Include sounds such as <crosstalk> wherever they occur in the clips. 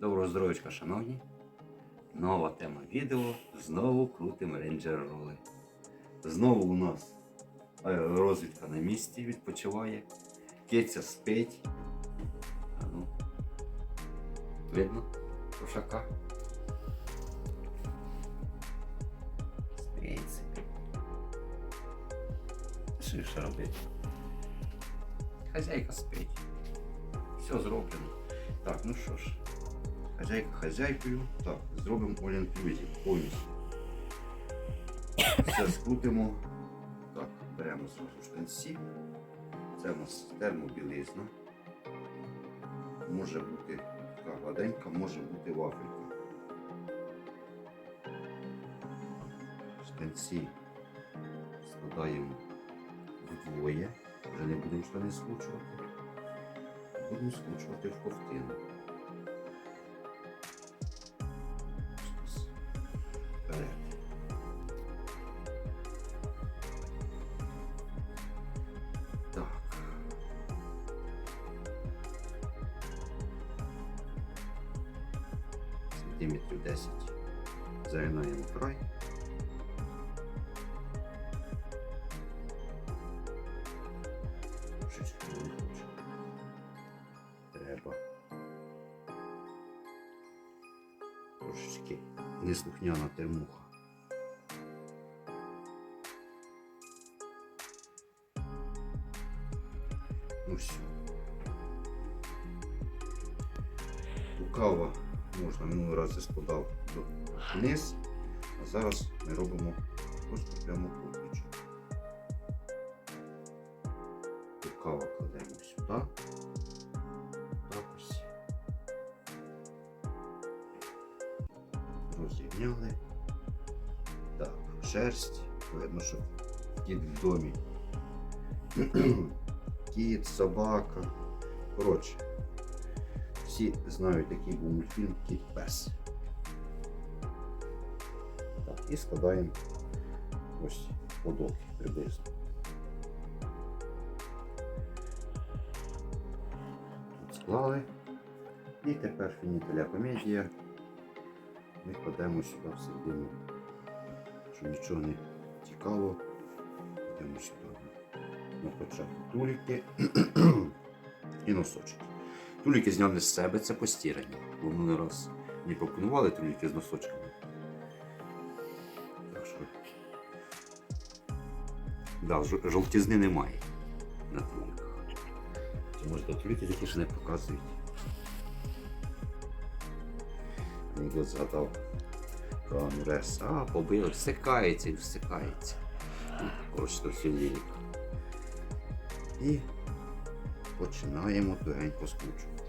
Доброго здоров'ячка, шановні. Нова тема відео. Знову крутим рейнджер роли. Знову у нас розвідка на місці відпочиває. Киця спить. Ну. Видно? Кошака. Собі. Що ще робити? Хазяйка спить. Все зроблено. Так, ну що ж. Хазяйка хазяйкою. Так, зробимо all inclusive повністю. Все скрутимо. Так, беремо зразу штанці. Це у нас термобілизна. Може бути така гладенька, може бути вафелька. Штанці складаємо вдвоє. Вже не будемо штани скручувати. Будемо скручувати в ковтину. Вперед. Так. Сантиметрів 10. Загинаємо край. Неслухняна термуха. Ну все. Лукава можна минулий раз я складав вниз, а зараз ми робимо просто прямо копічку. Лукава кладемо сюди. Розрівняли. Так, шерсть. Видно, що кіт в домі. <clears throat> Кіт, собака. Коротше, всі знають такий був мультфільм Кіт Пес. Так, і складаємо ось подоки приблизно. Тут склали. І тепер фінітеля комедія. Ми кладемо сюди всередину, щоб нічого не тікало. Кладемо сюди на початку туліки <clears throat> і носочки. Туліки зняли з себе, це постірання. Бо минулий раз не пропонували туліки з носочками. Так що. Да, жовтізни немає на туліках. Може туліки такі ще не показують. Анекдот згадав про Ануреса. А, побили, всикається і всикається. Ну, Коротше, то. І починаємо тугенько скручувати.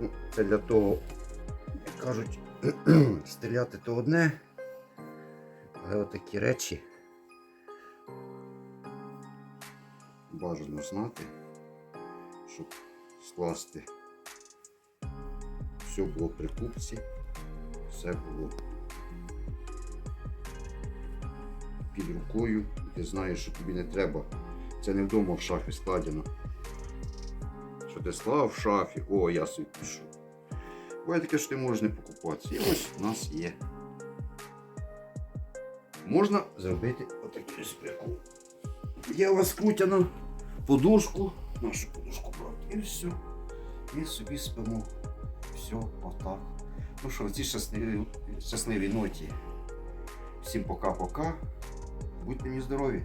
Ну, це для того, як кажуть, <clears throat> стріляти то одне, але отакі речі бажано знати, щоб скласти все було при купці, все було під рукою, ти знаєш, що тобі не треба. Це не вдома в шафі складено. Що ти склав в шафі, о, я собі пішов. Буває таке, що ти можеш не покупатися. І ось у нас є. Можна зробити ось прикол. Є у вас скрутяно подушку, нашу подушку брати, і все. І собі спимо. Все, отак. Ну що, в цій щасливій, ноті. Всім пока-пока. Будьте мені здорові.